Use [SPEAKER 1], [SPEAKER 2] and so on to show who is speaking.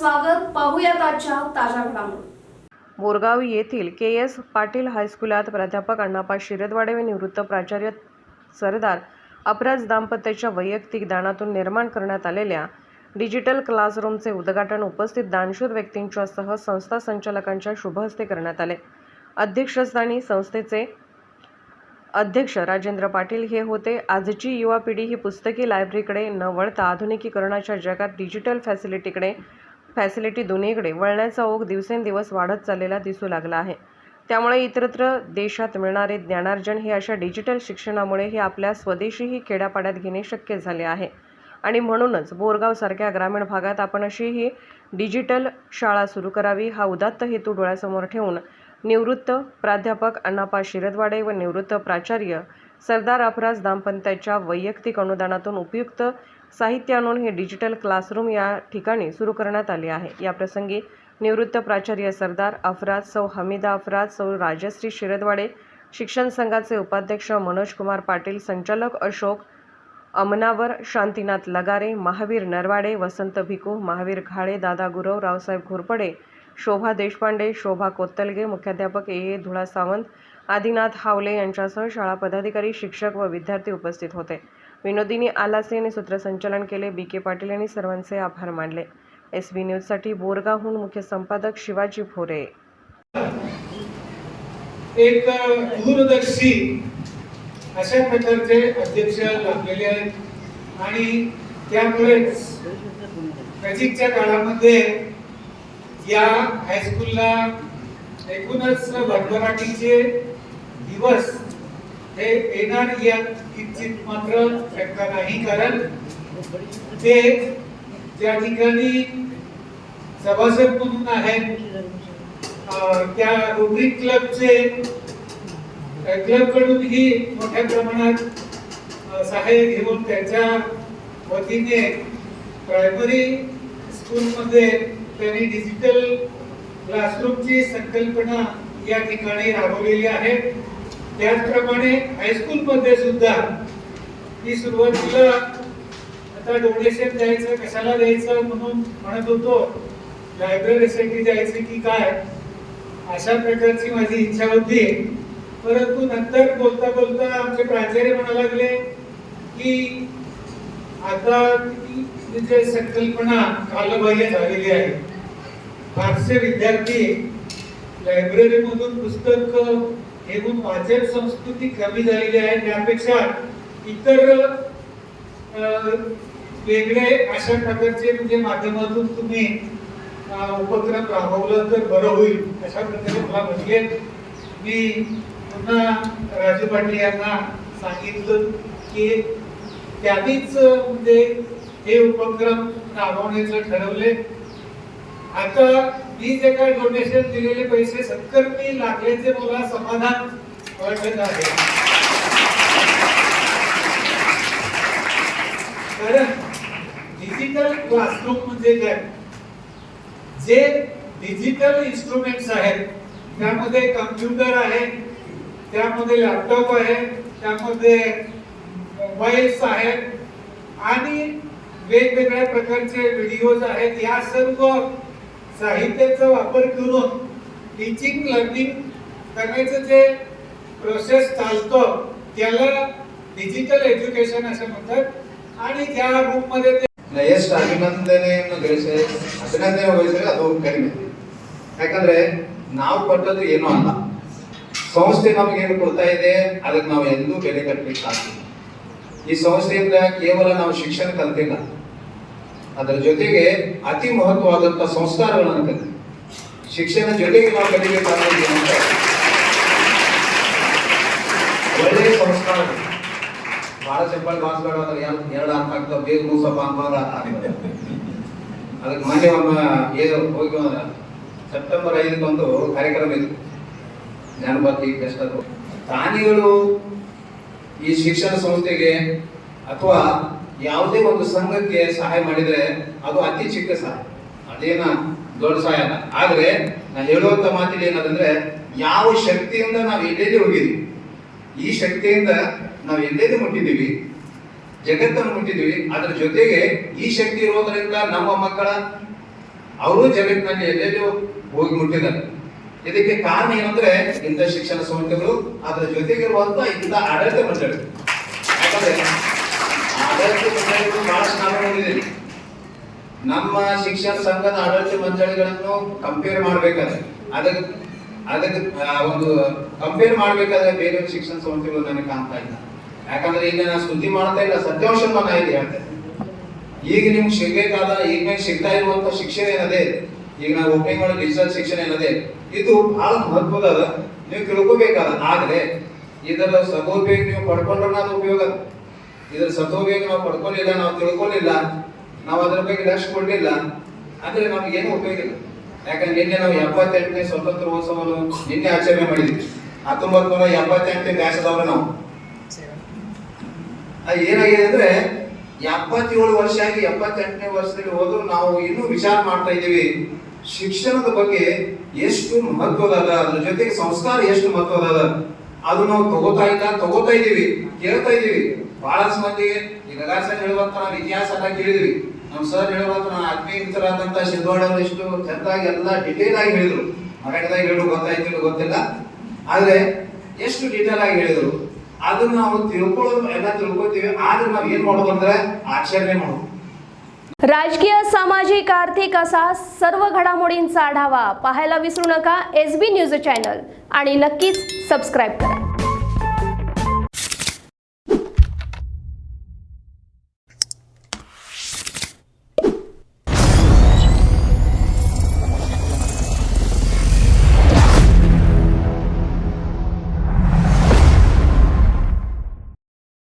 [SPEAKER 1] स्वागत. पाहूयात आजच्या ताज्या घडामोडी.
[SPEAKER 2] बोरगाव येथील के एस पाटील हायस्कुलात प्राध्यापक अण्णापा शिरदवाडे व निवृत्त प्राचार्य सरदार अपराज दाम्पत्याच्या वैयक्तिक दानातून निर्माण करण्यात आलेल्या डिजिटल क्लासरूमचे उद्घाटन उपस्थित दानशूर व्यक्तींच्या सह संस्था संचालकांच्या शुभहस्ते करण्यात आले. अध्यक्षस्थानी संस्थेचे अध्यक्ष राजेंद्र पाटील हे होते. आजची युवा पिढी ही पुस्तकी लायब्ररीकडे न वळता आधुनिकीकरणाच्या जगात डिजिटल फॅसिलिटीकडे फॅसिलिटी दोन्हीकडे वळण्याचा ओघ दिवसेंदिवस वाढत चाललेला दिसू लागला आहे. त्यामुळे इतरत्र देशात मिळणारे ज्ञानार्जन हे अशा डिजिटल शिक्षणामुळे हे आपल्या स्वदेशीही खेड्यापाड्यात घेणे शक्य झाले आहे. आणि म्हणूनच बोरगावसारख्या ग्रामीण भागात आपण अशी ही डिजिटल शाळा सुरू करावी हा उदात्त हेतू डोळ्यासमोर ठेवून निवृत्त प्राध्यापक अण्णापा शिरदवाडे व निवृत्त प्राचार्य सरदार अफराज दाम्पत्याच्या वैयक्तिक अनुदानातून उपयुक्त साहित्य आणून हे डिजिटल क्लासरूम या ठिकाणी सुरू करण्यात आले आहे. या प्रसंगी निवृत्त प्राचार्य सरदार अफराज सौ हमीदा अफराज सौ राजश्री शिरदवाडे शिक्षण संघाचे उपाध्यक्ष मनोज कुमार पाटील संचालक अशोक अमनावर शांतीनाथ लगारे महावीर नरवाडे वसंत भिकू महावीर घाळे दादा गुरव रावसाहेब घोरपडे शोभा देशपांडे शोभा कोत्तलगे मुख्याध्यापक ए. ए. धुळा सावंत आदिनाथ हावले यांच्यासह शाळा पदाधिकारी शिक्षक व विद्यार्थी उपस्थित होते. विनोदिनी आलासे यांनी सूत्रसंचालन केले. बी. के. पाटील यांनी सर्वांचे आभार मानले. एस बी न्यूजसाठी बोरगावहून मुख्य संपादक शिवाजी भोरे
[SPEAKER 3] एक दूरदर्शी अशा प्रकारचे अध्यक्ष लाभलेले आहेत. आणि त्यामुळेच नजीकच्या काळामध्ये या हायस्कूलला एकूणच भरभराटीचे दिवस हे येणार या किंचित मात्र शक्य नाही कारण ते त्या ठिकाणी सभासद म्हणून आहेत त्या रोटरी क्लबचे क्लब ही मोठ्या प्रमाणात सहाय्य घेऊन त्यांच्या वतीने प्रायमरी स्कूलमध्ये त्यांनी डिजिटल क्लासरूमची संकल्पना या ठिकाणी राबवलेली आहे. त्याचप्रमाणे हायस्कूलमध्ये सुद्धा ही सुरुवातीला आता डोनेशन द्यायचं कशाला द्यायचं म्हणून म्हणत होतो. लायब्ररीसाठी द्यायचं की काय? अशा प्रकारची माझी इच्छा होती. परंतु नंतर बोलता बोलता आमचे प्राचार्य म्हणा लागले की आता ती म्हणजे संकल्पना कालबाह्य झालेली आहे. फारसे विद्यार्थी लायब्ररीमधून पुस्तक एकूण वाचन संस्कृती कमी झालेली आहे. त्यापेक्षा इतर वेगळे अशा प्रकारचे म्हणजे माध्यमातून तुम्ही उपक्रम राबवलं तर बरं होईल अशा प्रकारे मला म्हटले. मी पुन्हा राजू पाटील यांना सांगितलं की त्यांनीच म्हणजे हे उपक्रम राबवण्याचं ठरवले आता मी जे काय डोनेशन दिलेले पैसे सत्कर्मी लागल्याचे मला समाधान वाटत आहे. कारण डिजिटल क्लासरूम म्हणजे काय? जे डिजिटल इन्स्ट्रुमेंट्स आहेत त्यामध्ये कम्प्युटर आहे त्यामध्ये लॅपटॉप आहे त्यामध्ये मोबाईल्स आहेत आणि वेगवेगळ्या प्रकारचे व्हिडिओज आहेत. या सर्व साहित्याचा वापर करून टीचिंग लर्निंग करण्याचं जे प्रोसेस चालतं त्याला डिजिटल एज्युकेशन असं म्हणतात आणि ज्या रूममध्ये ते
[SPEAKER 4] ಎಷ್ಟು ಅಭಿನಂದನೆಯನ್ನು ಗಳಿಸಿ ಅಭಿನಂದನೆ ವಹಿಸಿದ್ರೆ ಅದು ಕಡಿಮೆ ಯಾಕಂದ್ರೆ ನಾವು ಕೊಟ್ಟದ್ದು ಏನೂ ಅಲ್ಲ ಸಂಸ್ಥೆ ನಮಗೆ ಏನು ಕೊಡ್ತಾ ಇದೆ ಅದಕ್ಕೆ ನಾವು ಎಂದೂ ಬೆಲೆ ಕಟ್ಟಲಿಕ್ಕೆ ಆಗ್ತಿಲ್ಲ ಈ ಸಂಸ್ಥೆಯಿಂದ ಕೇವಲ ನಾವು ಶಿಕ್ಷಣ ಕಲ್ತಿಲ್ಲ ಅದರ ಜೊತೆಗೆ ಅತಿ ಮಹತ್ವವಾದಂಥ ಸಂಸ್ಕಾರಗಳನ್ನು ಕಲಿ ಶಿಕ್ಷಣ ಜೊತೆಗೆ ನಾವು ಕಲಿಬೇಕಾದ ಅಂತ ಒಳ್ಳೆಯ ಸಂಸ್ಕಾರ ಬಹಳ ಸಿಂಪಲ್ ಭಾಷೆಗಳು ಅಂದ್ರೆ ಎರಡು ಅರ್ಥ ಆಗ್ತಾವ. ಬೇಗ ಮೂಸಪ್ಪ ಆಗ್ತದೆ. ಅದಕ್ಕೆ ಮೊನ್ನೆ ಒಮ್ಮ ಏನು ಹೋಗಿ ಸೆಪ್ಟೆಂಬರ್ ಐದಕ್ಕೆ ಒಂದು ಕಾರ್ಯಕ್ರಮ ಇತ್ತು. ಜ್ಞಾನಪತಿ ಗೆಸ್ಟ್ ಅದು. ದಾನಿಗಳು ಈ ಶಿಕ್ಷಣ ಸಂಸ್ಥೆಗೆ ಅಥವಾ ಯಾವುದೇ ಒಂದು ಸಂಘಕ್ಕೆ ಸಹಾಯ ಮಾಡಿದರೆ ಅದು ಅತಿ ಚಿಕ್ಕ ಸಹಾಯ. ಅದೇನ ದೊಡ್ಡ ಸಹಾಯ ಅಲ್ಲ. ಆದ್ರೆ ನಾ ಹೇಳುವಂತ ಮಾತಿಗೆ ಏನದಂದ್ರೆ ಯಾವ ಶಕ್ತಿಯಿಂದ ನಾವು ಎಲ್ಲೆಲ್ಲಿ ಹೋಗಿದ್ವಿ? ಈ ಶಕ್ತಿಯಿಂದ ನಾವು ಎಲ್ಲೆಲ್ಲಿ ಮುಟ್ಟಿದ್ದೀವಿ? ಜಗತ್ತನ್ನು ಮುಟ್ಟಿದ್ದೀವಿ. ಅದರ ಜೊತೆಗೆ ಈ ಶಕ್ತಿ ಇರೋದ್ರಿಂದ ನಮ್ಮ ಮಕ್ಕಳ, ಅವರು ಜಗತ್ತಿನಲ್ಲಿ ಎಲ್ಲೆಲ್ಲೂ ಹೋಗಿ ಮುಟ್ಟಿದ್ದಾರೆ? ಇದಕ್ಕೆ ಕಾರಣ ಏನಂದ್ರೆ, ಇಂಥ ಶಿಕ್ಷಣ ಸಂಸ್ಥೆಗಳು ಅದರ ಜೊತೆಗಿರುವಂತ ಇಂಥ ಆಡಳಿತ ಮಂಡಳಿ. ಯಾಕಂದ್ರೆ ನಮ್ಮ ಶಿಕ್ಷಣ ಸಂಘದ ಆಡಳಿತ ಮಂಡಳಿಗಳನ್ನು ಕಂಪೇರ್ ಮಾಡ್ಬೇಕಾದ್ರೆ ಅದಕ್ಕೆ ಅದಕ್ಕೆ ಒಂದು ಕಂಪೇರ್ ಮಾಡ್ಬೇಕಾದ್ರೆ ಬೇರೆ ಶಿಕ್ಷಣ ಸಂಸ್ಥೆಗಳು ನನಗೆ ಕಾಣ್ತಾ ಇಲ್ಲ. ಯಾಕಂದ್ರೆ ಈಗ ನಾನು ಸುದ್ದಿ ಮಾಡ್ತಾ ಇಲ್ಲ ಸತ್ಯಾಂಶವನ್ನು ನಾನು ಇಲ್ಲಿ ಈಗ ನಿಮ್ಗೆ ಸಿಗ್ಬೇಕಾದ, ಈಗ ಸಿಗ್ತಾ ಇರುವಂತ ಶಿಕ್ಷಣ ಏನದೇ? ಈಗ ನಾವು ಓಪನಿಂಗ್ ಮಾಡೋ ಡಿಜಿಟಲ್ ಶಿಕ್ಷಣ ಏನದೇ? ಇದು ಬಹಳ ಮಹತ್ವದ. ನೀವು ತಿಳ್ಕೋಬೇಕಾದ. ಆದ್ರೆ, ಇದರ ಸದುಪಯೋಗ ನೀವು ಪಡ್ಕೊಂಡ್ರೆ ಅದು ಉಪಯೋಗ. ಇದರ ಸದೋಪಯೋಗ ನಾವು ಪಡ್ಕೊಂಡಿಲ್ಲ, ನಾವು ತಿಳ್ಕೊಂಡಿಲ್ಲ, ನಾವು ಅದ್ರ ಬಗ್ಗೆ ಲಕ್ಷ್ಯ ಕೊಡಲಿಲ್ಲ ಅಂದ್ರೆ ನಮ್ಗೆ ಏನು ಉಪಯೋಗ ಇಲ್ಲ. ಯಾಕಂದ್ರೆ ನಿನ್ನೆ ನಾವು ಎಪ್ಪತ್ತೆಂಟನೇ ಸ್ವಾತಂತ್ರ್ಯೋತ್ಸವವನ್ನು ನಿನ್ನೆ ಆಚರಣೆ ಮಾಡಿದ್ವಿ. ಹತ್ತೊಂಬತ್ತು ನೂರ ಎಪ್ಪತ್ತೆಂಟನೇ ಬ್ಯಾಸದವ್ರು ನಾವು. ಅದು ಏನಾಗಿದೆ ಅಂದ್ರೆ, ಎಪ್ಪತ್ತೇಳು ವರ್ಷ ಆಗಿ ಎಪ್ಪತ್ತೆಂಟನೇ ವರ್ಷದಲ್ಲಿ ಹೋದ್ರು ನಾವು ಇನ್ನೂ ವಿಚಾರ ಮಾಡ್ತಾ ಇದ್ದೀವಿ. ಶಿಕ್ಷಣದ ಬಗ್ಗೆ ಎಷ್ಟು ಮಹತ್ವದ ಅದ, ಅದ್ರ ಜೊತೆಗೆ ಸಂಸ್ಕಾರ ಎಷ್ಟು ಮಹತ್ವದ ಅದ ನಾವು ತಗೋತಾ ಇಲ್ಲ, ತಗೋತಾ ಇದ್ದೀವಿ, ಕೇಳ್ತಾ ಇದೀವಿ ಬಹಳಷ್ಟು ಮಂದಿಗೆ ಈಗ ಸರ್ ಹೇಳುವಂತ ನಾವು ಇತಿಹಾಸ ಎಲ್ಲ ಕೇಳಿದ್ವಿ ನಮ್ ಸರ್ ಹೇಳುವಂತ ನಾನು ಆತ್ಮೀಯ ಮಿತ್ರರಾದಂತ ಶಿಂದವಾಡ ಅವರು ಎಷ್ಟು ಚಂದಾಗಿ ಎಲ್ಲ ಡಿಟೇಲ್ ಆಗಿ ಹೇಳಿದ್ರು ಮರಾಠದಾಗ ಹೇಳು ಗೊತ್ತಾಯ್ತಿಲ್ಲ ಗೊತ್ತಿಲ್ಲ ಆದ್ರೆ ಎಷ್ಟು ಡೀಟೇಲ್ ಆಗಿ ಹೇಳಿದ್ರು ಅದನ್ನ ನಾವು ತಿಳ್ಕೊಳ್ಳೋದು ಎಲ್ಲ ತಿಳ್ಕೊತೀವಿ ಆದ್ರೆ ನಾವ್ ಏನ್ ಮಾಡೋದು ಅಂದ್ರೆ ಆಚರಣೆ ಮಾಡೋದು
[SPEAKER 1] राजकीय सामाजिक आर्थिक असा सर्व घडामोडींचा आढावा पाहायला विसरू नका एस बी न्यूज चॅनल आणि नक्कीच सबस्क्राईब करा